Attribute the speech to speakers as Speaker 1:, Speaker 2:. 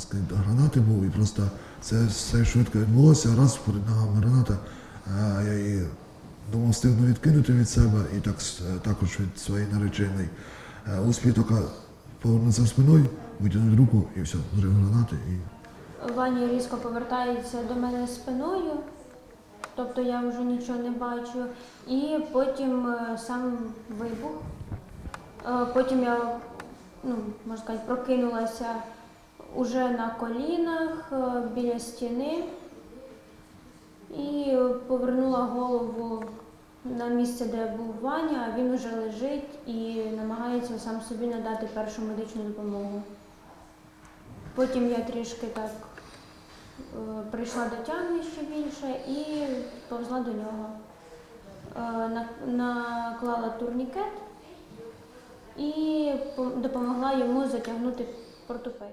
Speaker 1: сказати, гранати був, і просто це все швидко відбулося. Раз перед ногами граната, я її думав встигну відкинути від себе і так, також від своєї нареченої. Е, Успів тільки повернутися спиною, витягнути руку і все, зрив гранати. І
Speaker 2: Ваня різко повертається до мене спиною, тобто я вже нічого не бачу. І потім е, сам вибух. Е, Потім я, ну, можна сказати, прокинулася уже на колінах е, біля стіни і повернула голову на місце, де був Ваня, а він уже лежить і намагається сам собі надати першу медичну допомогу. Потім я трішки так е, прийшла до тями ще більше і повзла до нього. Е, на- Наклала турнікет і допомогла йому затягнути портупей.